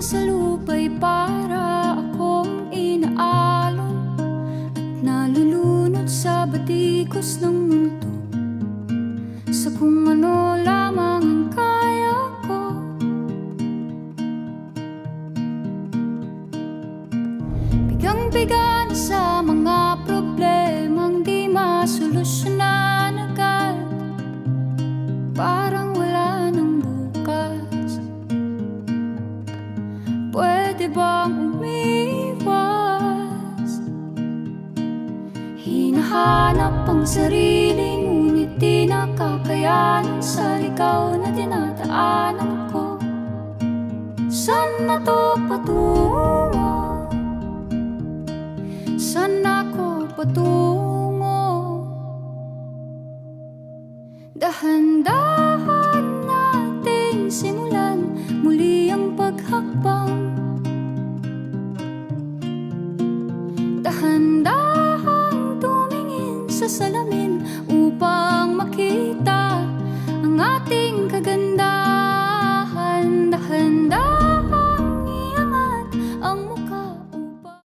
sa lupa'y para akong inaalon At nalulunod sa batikos ng mundo. Sa kung ano lamang ang kaya ko. Bigang-biga na sa mga problemang di masolusyonan Pwede bang umiwas? Hinahanap ang sarili Ngunit di nakakayanan Sa ligaw na dinadaanan ko Saan na to patungo? Saan ako patungo? Dahan-dahan nating simulan Muli ang paghakbang Kahanda ang tumingin sa salamin